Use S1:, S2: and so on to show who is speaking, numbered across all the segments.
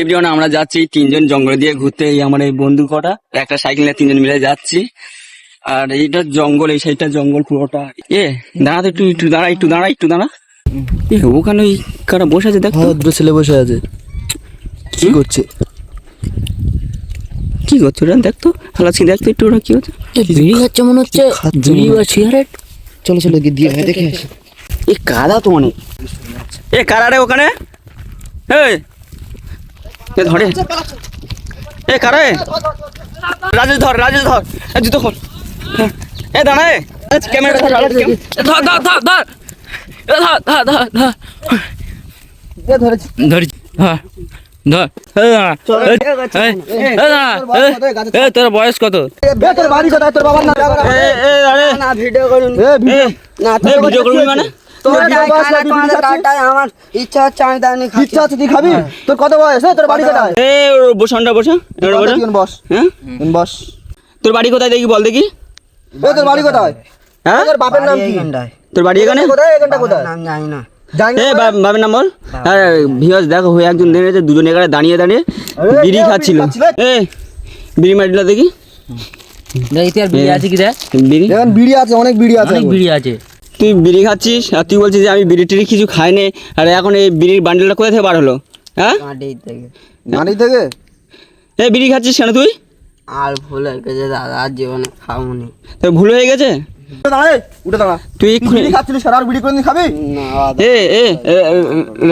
S1: Everyone আমরা যাচ্ছি তিনজন জঙ্গল দিয়ে ঘুরতে। এই আমার এই বন্ধু কটা। একটা সাইকেল নিয়ে তিনজন মিলে যাচ্ছি। আর এইটা জঙ্গল এই সাইডটা জঙ্গল পুরোটা। এ দাঁড়া তো একটু একটু দাঁড়া একটু দাঁড়া একটু দাঁড়া। এ ওখানে ওই কারা বসে আছে দেখ।
S2: ভদ্র ছেলে বসে আছে। কি? করছে?
S1: কি করছে ওরা দেখ তো। হালাচ্ছি দেখ তো একটু ওরা কি হচ্ছে
S3: বিড়ি খাচ্ছে মনে হচ্ছে? বিড়ি বা সিগারেট?
S2: চলো চলো গিয়ে দিয়ে দেখে আসি
S1: এ কাদা তো অনেক। এ কারা রে ওখানে? এ ধরে এ। কারা রাজেশ ধর রাজেশ ধর। এ জুতো খোল। হ্যাঁ। এ দাঁড়া এ। ক্যামেরাটা ধর ধর ধর ধর ধর। ধর ধর ধর হ্যাঁ। ধর তোর বয়স কত?
S2: তোর বাড়ি কোথায়
S1: বসানটা দেখি বল দেখি।
S2: তোর বাড়ি কোথায়? তোর বাপের নাম কি?
S1: তোর বাড়ি এখানে?
S2: কোথায় এখানটা কোথায়?
S3: নাম জানি না।
S1: বাবার নাম বল। আর ভিউয়ার্স দেখো হয়ে একজন দেখেছে দুজন এখানে দাঁড়িয়ে দাঁড়িয়ে বিড়ি খাচ্ছিল।
S2: বিড়ি
S1: এ বিড়ি মারিলা দেখি।
S3: বিড়ি আছে কি রে
S1: বিড়ি?
S2: এখন বিড়ি আছে অনেক বিড়ি আছে
S3: অনেক বিড়ি আছে।
S1: তুই বিড়ি খাচ্ছিস আর তুই বলছিস যে আমি বিড়ি টিড়ি কিছু খাইনি আর এখন এই বিড়ির বান্ডেলটা কোথা থেকে বার হলো? হ্যাঁ?
S3: থেকে।
S1: এ বিড়ি খাচ্ছিস কেন তুই?
S3: আর ভুল হয়ে গেছে দাদা জীবনে খাবনি
S1: তোর ভুল হয়ে গেছে?
S2: উঠে দাঁড়া এ, উঠে দাঁড়া।
S1: তুই
S2: তুই বিড়ি খাচ্ছিলিস আর আর বিড়ি কোনদিন খাবি?
S1: এ এ এ, এ,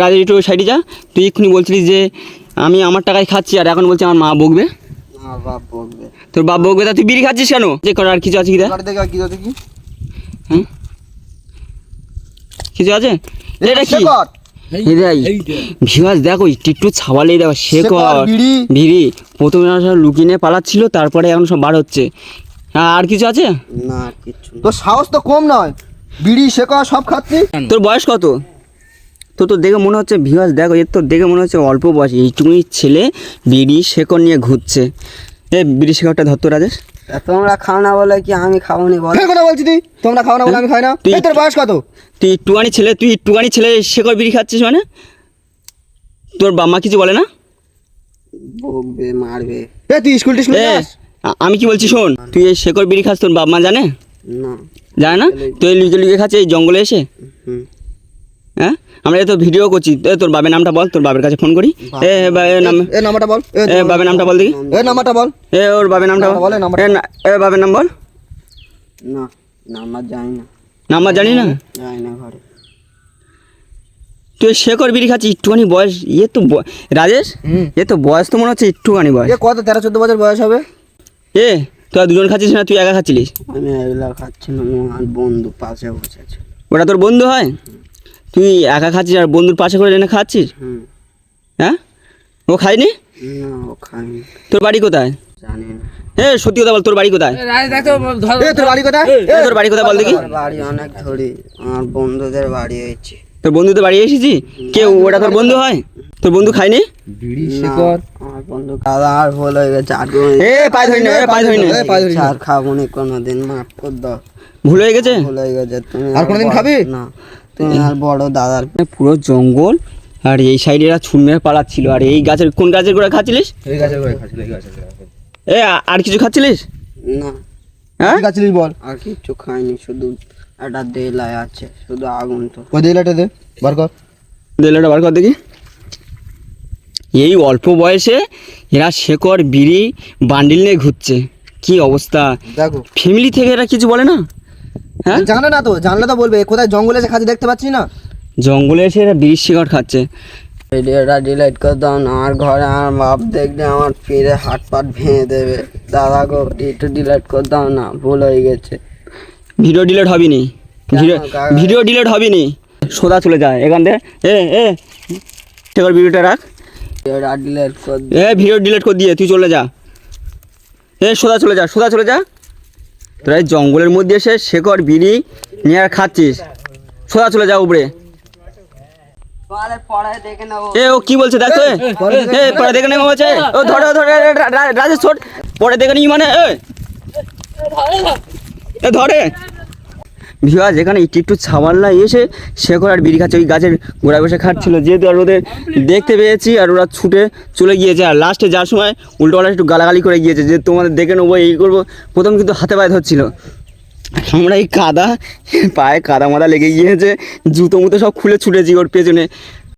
S1: রাজু একটু সাইডে যা। তুই এক্ষুনি বলছিলিস যে আমি আমার টাকায় খাচ্ছি আর এখন বলছি আমার মা বকবে।
S3: না বাপ বলবে
S1: তোর বাপ বকবে তা তুই বিড়ি খাচ্ছিস কেন? যে কর আর কিছু আছে কি হ্যাঁ? কিছু আছে? এটা কি?
S2: শেকর।
S1: এটাই ভিউয়ার্স দেখো একটু ছাওয়ালেই দেখো
S2: বিড়ি।
S1: বিড়ি। প্রথমে সব লুকিয়ে নিয়ে পালাচ্ছিল তারপরে এখন সব বার হচ্ছে। হ্যাঁ, আর কিছু আছে?
S3: না আর কিচ্ছু
S2: তোর সাহস তো কম নয়। বিড়ি শেকর সব খাচ্ছি।
S1: তোর বয়স কত? তো তোর দেখে মনে হচ্ছে ভিউয়ার্স দেখো এর তোর দেখে মনে হচ্ছে অল্প বয়স। এইটুকুনি ছেলে বিড়ি শেকর নিয়ে ঘুরছে। এ বিড়ি শেকরটা ধরতো রাজেশ
S3: তোমরা খাও না বলে কি আমি খাবনি বল?
S2: কথা বলছি তুই। তোমরা খাও না বলে আমি খাই না।
S1: তুই-
S2: এই তোর বয়স কত?
S1: তুই একটুখানি ছেলে তুই একটুখানি ছেলে শেকর বিড়ি খাচ্ছিস মানে? তোর বাবা মা কিছু বলে না?
S3: বকবে মারবে।
S2: এ তুই স্কুল টিস্কুল
S1: আমি কি বলছি শোন? তুই এই শেকর বিড়ি খাস তোর বাপ মা জানে?
S3: না।
S1: জানে না? তুই লুকিয়ে লুকিয়ে খাচ্ছে এই জঙ্গলে এসে? হ্যাঁ? আমরা তো ভিডিও করছি। এ তোর বাবার নামটা বল তোর বাবার কাছে ফোন করি। এ নাম
S2: এ নাম্বারটা বল। এ
S1: বাবার নামটা বল দেখি।
S2: এ নাম্বারটা বল।
S1: এ ওর বাবার নামটা
S2: নামটা
S1: বল
S2: এ
S1: বাবার নাম বল।
S3: না না জানি না।
S1: নাম্বার জানি না?
S3: জানি না ঘরে।
S1: তুই শেখর বিড়ি খাচ্ছিস একটুখানি বয়স ইয়ে তো রাজেশ। এ তো বয়স তো মনে হচ্ছে একটুখানি বয়স।
S2: কত? তেরো চোদ্দ বছর বয়স হবে?
S1: এ তোরা দুজন খাচ্ছিস না তুই একা খাচ্ছিলিস?
S3: আমি এগুলো খাচ্ছিলাম আমার বন্ধু পাশে বসে আছে।
S1: ওটা তোর বন্ধু হয়? তুই একা খাচ্ছিস আর বন্ধুর পাশে করে এনে খাচ্ছিস?
S3: হুম।
S1: হ্যাঁ? ও খায়নি?
S3: না ও খাইনি
S1: তোর বাড়ি কোথায়?
S3: জানি না।
S1: এ সত্যি কথা বল তোর বাড়ি কোথায়?
S2: এ তোর বাড়ি কোথায়?
S1: এ, তোর বাড়ি কোথায় বল দেখি।
S3: আমার বাড়ি অনেক ধরি আমার বন্ধুদের বাড়ি হয়েছে।
S1: তোর বন্ধুদের বাড়ি এসেছি কেউ ওটা তোর বন্ধু হয়? তোর বন্ধু খায়নি?
S2: বিড়ি
S3: আমার বন্ধু দাদা আর ভুল হয়ে গেছে আর কোনো-
S1: এ পায়ে ধরি না এ পায়ে ধরি না।
S2: এ, ধরি
S3: আর খাব না কোনোদিন মাফ কর দাও।
S1: ভুল হয়ে গেছে?
S3: ভুল হয়ে গেছে তুমি
S2: আর কোনোদিন
S3: বড়- না তুমি আর বড় দাদার
S1: পুরো জঙ্গল আর এই সাইডে এরা ছুন মেরে পালাচ্ছিল আর এই গাছের কোন গাছের করে খাচ্ছিলিস?
S2: এই গাছের করে খাচ্ছিল এই গাছের
S1: এ আর কিছু খাচ্ছিলিস?
S3: না।
S1: হ্যাঁ
S2: আছে বল?
S3: আর কিচ্ছু খাইনি শুধু একটা দেলায় আছে শুধু আগুন তো।
S2: ওই দে দে বার কর।
S1: দিলটা বার কর দেখি। এই অল্প বয়সে এরা শেকড় বিড়ি বান্ডিল নিয়ে ঘুরছে। কি অবস্থা?
S2: দেখো।
S1: ফ্যামিলি থেকে এরা কিছু বলে না? হ্যাঁ?
S2: জানে না তো জানলে তো বলবে। কোথায় জঙ্গলে এসে খাচ্ছি দেখতে পাচ্ছি না?
S1: জঙ্গলে এসে এরা বিড়ির শিকড় খাচ্ছে।
S3: ভিডিওটা ডিলিট করে দাও না আমার ঘরে আমার বাপ দেখলে আমার ফিরে হাত পাট ভেঙে দেবে। দাদা গো একটু ডিলিট করে দাও না ভুল হয়ে গেছে।
S1: ভিডিও ডিলেট হবি নি ভিডিও ডিলেট হবি নি সোজা চলে যায় এখান থেকে। এ এ ভিডিওটা রাখ। এ ভিডিও ডিলিট করে দিয়ে তুই চলে যা। এ সোজা চলে যা সোজা চলে যা। তোরা জঙ্গলের মধ্যে এসে শেকড় বিড়ি নিয়ে আর খাচ্ছিস। সোজা চলে যা উপরে। এ ও কি বলছে দেখ এ। এ পরে দেখে নেব। বলছে। ও ধরে ধরে রাজেশ ছোট পরে দেখে নি মানে এ। এ ধরে ভিওয়া এখানে একটু একটু ছাওয়াল্লা এসে করে আর বিড়ি খাচ্ছে। ওই গাছের গোড়ায় বসে খাচ্ছিল, যেহেতু আর ওদের দেখতে পেয়েছি আর ওরা ছুটে চলে গিয়েছে। আর লাস্টে যাওয়ার সময় উল্টোপাল্টা একটু গালাগালি করে গিয়েছে যে, তোমাদের দেখে নেব, এই করব। প্রথম কিন্তু হাতে পায়ে ধরছিল। আমরা এই কাদা, পায়ে কাদা মাদা লেগে গিয়েছে, জুতো মুতো সব খুলে ছুটেছি ওর পেছনে।